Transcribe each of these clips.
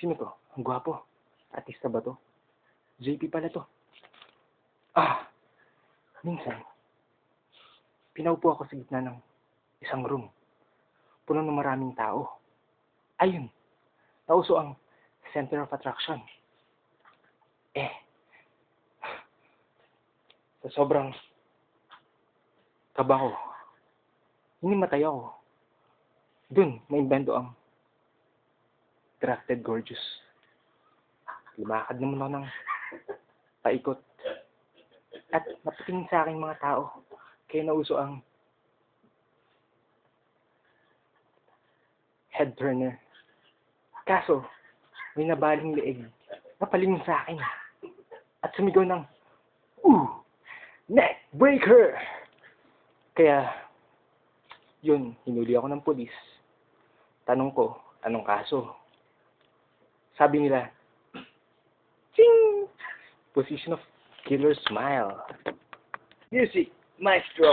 Sino to? Ang gwapo. Artista ba to? JP pala to. Ah! Minsan, pinaupo ako sa gitna ng isang room. Puno ng maraming tao. Ayun, nauso ang center of attraction. Eh, sa sobrang kaba ko, hinimatay ako. Dun, may bendo ang distracted gorgeous. Lumakad naman ako ng paikot. At napatingin sa akin mga tao. Kaya nauso ang head turner. Kaso, may nabaling leeg. Napalingon sa akin. At sumigaw ng, Ooh! Neck breaker! Kaya, yun, hinuli ako ng polis. Tanong ko, anong kaso? Sabi nila, Ching! Position of killer smile. Music, maestro.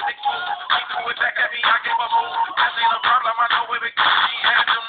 is exposed. She it back at me, I gave her move. I seen a problem, I know it because she had them.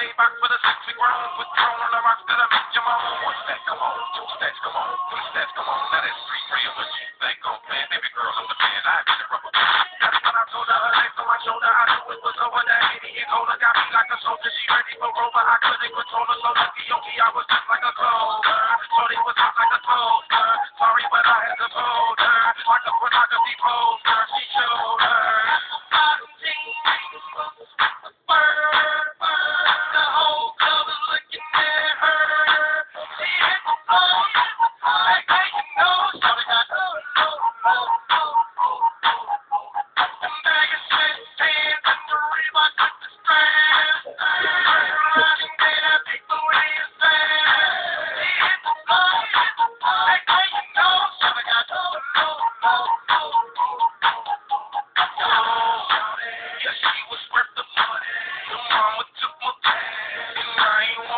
lay back for the sexy grown on the rocks that'll make your moan One step, come on, two steps, come on Three steps, come on, now that's three real What you think I'm playing? Baby girl, I'm the man, I be the rubber band That's when I told her, her legs on my shoulder I knew it was over, that idiot older Got me like a soldier, she ready for over I couldn't control her, so lucky, okay, I was just like a cold Shorty was hot like a soldier. Sorry, but I had to hold her Like a pornography poster Yes, she I ain't